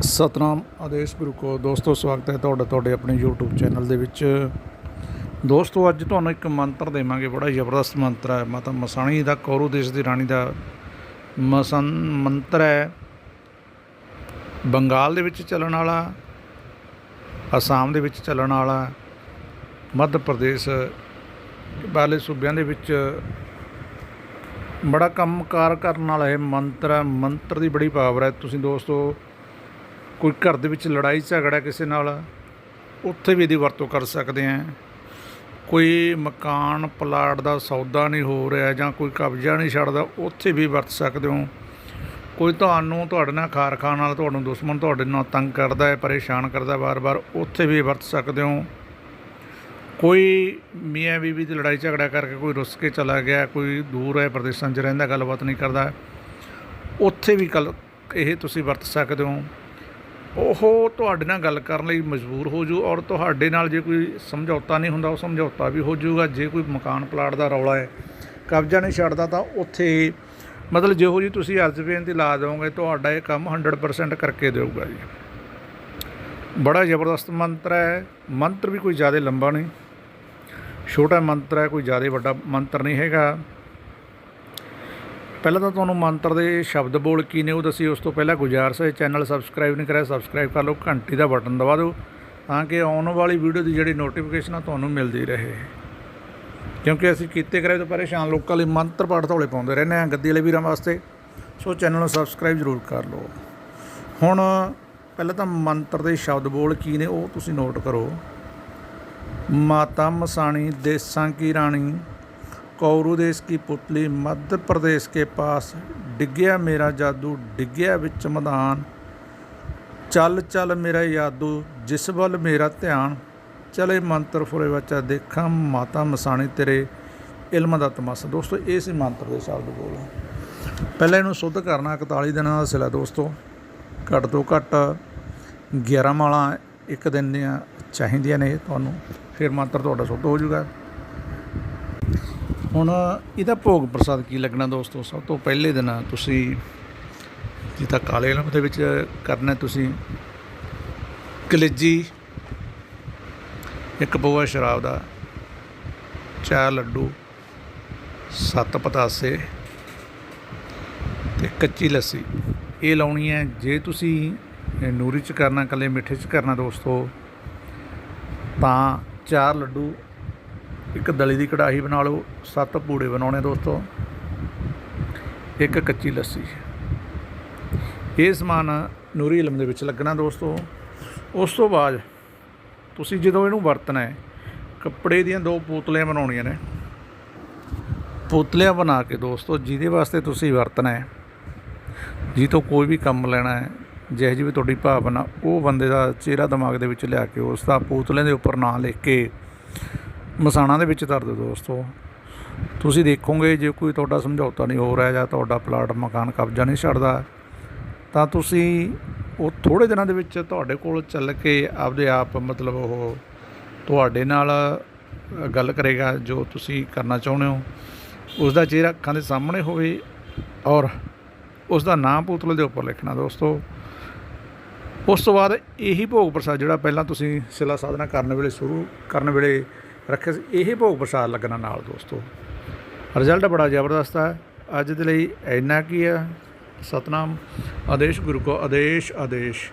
ਸਤਨਾਮ ਆਦੇਸ਼ ਗੁਰੂ ਕੋ। ਦੋਸਤੋ, ਸਵਾਗਤ ਹੈ ਤੁਹਾਡਾ ਤੁਹਾਡੇ ਆਪਣੇ YouTube ਚੈਨਲ ਦੇ ਵਿੱਚ। ਦੋਸਤੋ, ਅੱਜ ਤੁਹਾਨੂੰ ਇੱਕ ਮੰਤਰ ਦੇਵਾਂਗੇ। ਬੜਾ ਜ਼ਬਰਦਸਤ ਮੰਤਰ ਹੈ। ਮਾਤਾ ਮਸਾਣੀ ਦਾ ਕੌਰੂ ਦੇਸ਼ ਦੀ ਰਾਣੀ ਦਾ ਮਸਨ ਮੰਤਰ ਹੈ। ਬੰਗਾਲ ਦੇ ਵਿੱਚ ਚੱਲਣ ਵਾਲਾ, ਅਸਾਮ ਦੇ ਵਿੱਚ ਚੱਲਣ ਵਾਲਾ, ਮੱਧ ਪ੍ਰਦੇਸ਼ ਵਾਲੇ ਸੂਬਿਆਂ ਦੇ ਵਿੱਚ ਬੜਾ ਕੰਮਕਾਰ ਕਰਨ ਵਾਲਾ ਇਹ ਮੰਤਰ ਹੈ। ਮੰਤਰ ਦੀ ਬੜੀ ਪਾਵਰ ਹੈ। ਤੁਸੀਂ ਦੋਸਤੋ ਕੋਈ ਘਰ ਦੇ ਵਿੱਚ ਲੜਾਈ ਝਗੜਾ ਕਿਸੇ ਨਾਲ, ਉੱਥੇ ਵੀ ਇਹਦੀ ਵਰਤੋਂ ਕਰ ਸਕਦੇ ਆ ਕੋਈ ਮਕਾਨ ਪਲਾਟ ਦਾ ਸੌਦਾ ਨਹੀਂ ਹੋ ਰਿਹਾ ਜਾਂ ਕੋਈ ਕਬਜ਼ਾ ਨਹੀਂ ਛੱਡਦਾ, ਉੱਥੇ ਵੀ ਵਰਤ ਸਕਦੇ ਹੋ। ਕੋਈ ਤੁਹਾਨੂੰ ਤੁਹਾਡੇ ਨਾਲ ਖਾਰਖਾ ਨਾਲ ਤੁਹਾਨੂੰ ਦੁਸ਼ਮਣ ਤੁਹਾਡੇ ਨਾਲ ਤੰਗ ਕਰਦਾ ਹੈ, ਪਰੇਸ਼ਾਨ ਕਰਦਾ ਵਾਰ-ਵਾਰ, ਉੱਥੇ ਵੀ ਵਰਤ ਸਕਦੇ ਹੋ। ਕੋਈ ਮੀਆਂ ਬੀਬੀ ਦੀ ਲੜਾਈ ਝਗੜਾ ਕਰਕੇ ਕੋਈ ਰੁੱਸ ਕੇ ਚਲਾ ਗਿਆ, ਕੋਈ ਦੂਰ ਹੈ, ਪ੍ਰਦੇਸ਼ਾਂ 'ਚ ਰਹਿੰਦਾ, ਗੱਲਬਾਤ ਨਹੀਂ ਕਰਦਾ, ਉੱਥੇ ਵੀ ਕੱਲ ਇਹ ਤੁਸੀਂ ਵਰਤ ਸਕਦੇ ਹੋ। ਉਹ ਤੁਹਾਡੇ ਨਾਲ ਗੱਲ ਕਰਨ ਲਈ ਮਜਬੂਰ ਹੋ ਜੂ ਔਰ ਤੁਹਾਡੇ ਨਾਲ ਜੇ ਕੋਈ ਸਮਝੌਤਾ ਨਹੀਂ ਹੁੰਦਾ, ਉਹ ਸਮਝੌਤਾ ਵੀ ਹੋ ਜਾਊਗਾ ਜੇ ਕੋਈ ਮਕਾਨ ਪਲਾਟ ਦਾ ਰੌਲਾ ਹੈ, ਕਬਜ਼ਾ ਨਹੀਂ ਛੱਡਦਾ, ਤਾਂ ਉੱਥੇ ਮਤਲਬ ਜਿਹੋ ਜੀ ਤੁਸੀਂ ਅਰਜ਼ ਬੇਨਤੀ ਲਾ ਦਿਓਗੇ, ਤੁਹਾਡਾ ਇਹ ਕੰਮ 100% ਕਰਕੇ ਦੇਊਗਾ ਜੀ। ਬੜਾ ਜ਼ਬਰਦਸਤ ਮੰਤਰ ਹੈ। ਮੰਤਰ ਵੀ ਕੋਈ ਜ਼ਿਆਦਾ ਲੰਬਾ ਨਹੀਂ। ਛੋਟਾ ਮੰਤਰ ਹੈ, ਕੋਈ ਜ਼ਿਆਦਾ ਵੱਡਾ ਮੰਤਰ ਨਹੀਂ ਹੈਗਾ। ਪਹਿਲਾਂ ਤਾਂ ਤੁਹਾਨੂੰ ਮੰਤਰ ਦੇ ਸ਼ਬਦ ਬੋਲ ਕੀ ਨੇ ਉਹ ਦੱਸੀ, ਉਸ ਤੋਂ ਪਹਿਲਾਂ ਗੁਜ਼ਾਰਿਸ਼ ਹੈ ਚੈਨਲ ਸਬਸਕ੍ਰਾਈਬ ਨਹੀਂ ਕਰਿਆ ਸਬਸਕ੍ਰਾਈਬ ਕਰ ਲਓ, ਘੰਟੀ ਦਾ ਬਟਨ ਦਬਾ ਦਿਓ, ਤਾਂ ਕਿ ਆਉਣ ਵਾਲੀ ਵੀਡੀਓ ਦੀ ਜਿਹੜੀ ਨੋਟੀਫਿਕੇਸ਼ਨ ਆ ਤੁਹਾਨੂੰ ਮਿਲਦੀ ਰਹੇ। ਕਿਉਂਕਿ ਅਸੀਂ ਕੀਤੇ ਕਰੇ ਤੋਂ ਪਰੇਸ਼ਾਨ ਲੋਕਾਂ ਲਈ ਮੰਤਰ ਪਾਠ ਥੋੜੇ ਪਾਉਂਦੇ ਰਹਿੰਦੇ ਆ ਗੱਦੀ ਵਾਲੇ ਵੀਰਾਂ ਵਾਸਤੇ। ਸੋ ਚੈਨਲ ਨੂੰ ਸਬਸਕ੍ਰਾਈਬ ਜ਼ਰੂਰ ਕਰ ਲਓ। ਹੁਣ ਪਹਿਲਾਂ ਤਾਂ ਮੰਤਰ ਦੇ ਸ਼ਬਦ ਬੋਲ ਕੀ ਨੇ ਉਹ ਤੁਸੀਂ ਨੋਟ ਕਰੋ। ਮਾਤਾ ਮਸਾਣੀ, ਦੇਸਾਂ ਕੀ ਰਾਣੀ ਕੌਰੂ ਦੇਸ਼ ਕੀ ਪੁਤਲੀ ਮੱਧ ਪ੍ਰਦੇਸ਼ ਕੇ ਪਾਸ ਡਿੱਗਿਆ ਮੇਰਾ ਜਾਦੂ, ਡਿੱਗਿਆ ਵਿੱਚ ਮੈਦਾਨ। ਚੱਲ ਚੱਲ ਮੇਰਾ ਯਾਦੂ, ਜਿਸ ਵੱਲ ਮੇਰਾ ਧਿਆਨ। ਚਲੇ ਮੰਤਰ ਫੁਰੇ ਬੱਚਾ ਦੇਖਾਂ, ਮਾਤਾ ਮਸਾਣੀ ਤੇਰੇ ਇਲਮ ਦਾ ਤਮਸ। ਦੋਸਤੋ, ਇਹ ਸੀ ਮੰਤਰ ਦੇ ਸ਼ਬਦ ਬੋਲ ਪਹਿਲਾਂ ਇਹਨੂੰ ਸੁੱਧ ਕਰਨਾ 41 ਦਿਨਾਂ ਦਾ ਸਿਲਾ ਦੋਸਤੋ। ਘੱਟ ਤੋਂ ਘੱਟ 11 ਮਾਲਾਂ ਇੱਕ ਦਿਨ ਦੀਆਂ ਚਾਹੀਦੀਆਂ ਨੇ ਤੁਹਾਨੂੰ। ਫਿਰ ਮੰਤਰ ਤੁਹਾਡਾ ਸੁੱਧ ਹੋ ਜਾਊਗਾ। ਹੁਣ ਇਹਦਾ ਭੋਗ ਪ੍ਰਸਾਦ ਕੀ ਲੱਗਣਾ ਦੋਸਤੋ? ਸਭ ਤੋਂ ਪਹਿਲੇ ਦਿਨ ਤੁਸੀਂ ਜਿੱਦਾਂ ਕਾਲੇ ਇਲਮ ਦੇ ਵਿੱਚ ਕਰਨਾ ਤੁਸੀਂ ਕਲੇਜੀ, ਇੱਕ ਪਊਆ ਸ਼ਰਾਬ ਦਾ ਚਾਰ ਲੱਡੂ, ਸੱਤ ਪਤਾਸੇ ਤੇ ਕੱਚੀ ਲੱਸੀ। ਇਹ ਲਾਉਣੀ ਹੈ। ਜੇ ਤੁਸੀਂ ਨੂਰੀ ਚ ਕਰਨਾ ਕੱਲੇ ਮਿੱਠੇ ਚ ਕਰਨਾ ਦੋਸਤੋ, ਤਾਂ ਚਾਰ ਲੱਡੂ ਇੱਕ ਦਲੀ ਦੀ ਕੜਾਹੀ ਬਣਾ ਲਓ, ਸੱਤ ਪੂੜੇ ਬਣਾਉਣੇ ਦੋਸਤੋ, ਇੱਕ ਕੱਚੀ ਲੱਸੀ। ਇਹ ਸਮਾਨ ਨੂਰੀ ਇਲਮ ਦੇ ਵਿੱਚ ਲੱਗਣਾ ਦੋਸਤੋ। ਉਸ ਤੋਂ ਬਾਅਦ ਤੁਸੀਂ ਜਦੋਂ ਇਹਨੂੰ ਵਰਤਣਾ ਹੈ, ਕੱਪੜੇ ਦੀਆਂ ਦੋ ਪੋਤਲੀਆਂ ਬਣਾਉਣੀਆਂ ਨੇ। ਪੋਤਲੀਆਂ ਬਣਾ ਕੇ ਦੋਸਤੋ, ਜਿਹਦੇ ਵਾਸਤੇ ਤੁਸੀਂ ਵਰਤਣਾ ਹੈ ਜੀ ਤੋਂ ਕੋਈ ਵੀ ਕੰਮ ਲੈਣਾ ਹੈ, ਜਿਹੋ ਜਿਹੀ ਵੀ ਤੁਹਾਡੀ ਭਾਵਨਾ, ਉਹ ਬੰਦੇ ਦਾ ਚਿਹਰਾ ਦਿਮਾਗ ਦੇ ਵਿੱਚ ਲਿਆ ਕੇ ਉਸ ਦਾ ਪੋਤਲਿਆਂ ਦੇ ਉੱਪਰ ਨਾਂ ਲਿਖ ਕੇ ਮਸਾਣਾ ਦੇ ਵਿੱਚ ਧਰ ਦਿਓ ਦੋਸਤੋ। ਤੁਸੀਂ ਦੇਖੋਗੇ, ਜੇ ਕੋਈ ਤੁਹਾਡਾ ਸਮਝੌਤਾ ਨਹੀਂ ਹੋ ਰਿਹਾ ਜਾਂ ਤੁਹਾਡਾ ਪਲਾਟ ਮਕਾਨ ਕਬਜ਼ਾ ਨਹੀਂ ਛੱਡਦਾ, ਤਾਂ ਤੁਸੀਂ ਉਹ ਥੋੜੇ ਦਿਨਾਂ ਦੇ ਵਿੱਚ ਤੁਹਾਡੇ ਕੋਲ ਚੱਲ ਕੇ ਆਪਦੇ ਆਪ ਮਤਲਬ ਉਹ ਤੁਹਾਡੇ ਨਾਲ ਗੱਲ ਕਰੇਗਾ ਜੋ ਤੁਸੀਂ ਕਰਨਾ ਚਾਹੁੰਦੇ ਹੋ। ਉਸ ਦਾ ਚਿਹਰਾ ਅੱਖਾਂ ਦੇ ਸਾਹਮਣੇ ਹੋਵੇ ਔਰ ਉਸ ਦਾ ਨਾਮ ਪੁਤਲੇ ਦੇ ਉੱਪਰ ਲਿਖਣਾ ਦੋਸਤੋ। ਉਸ ਤੋਂ ਬਾਅਦ ਇਹੀ ਭੋਗ ਪ੍ਰਸਾਦ ਜਿਹੜਾ ਪਹਿਲਾਂ ਤੁਸੀਂ ਸਿਲਾ ਸਾਧਨਾ ਕਰਨ ਵੇਲੇ ਸ਼ੁਰੂ ਕਰਨ ਵੇਲੇ ਰੱਖਿਆ ਸੀ। ਇਹ ਭੋਗ ਪ੍ਰਸਾਦ ਲੱਗਣਾ ਨਾਲ ਦੋਸਤੋ। ਰਿਜ਼ਲਟ ਬੜਾ ਜ਼ਬਰਦਸਤ ਹੈ ਅੱਜ ਦੇ ਲਈ ਇੰਨਾ ਕੀ ਹੈ ਸਤਨਾਮ। ਆਦੇਸ਼ ਗੁਰੂ ਕੋ ਆਦੇਸ਼ ਆਦੇਸ਼।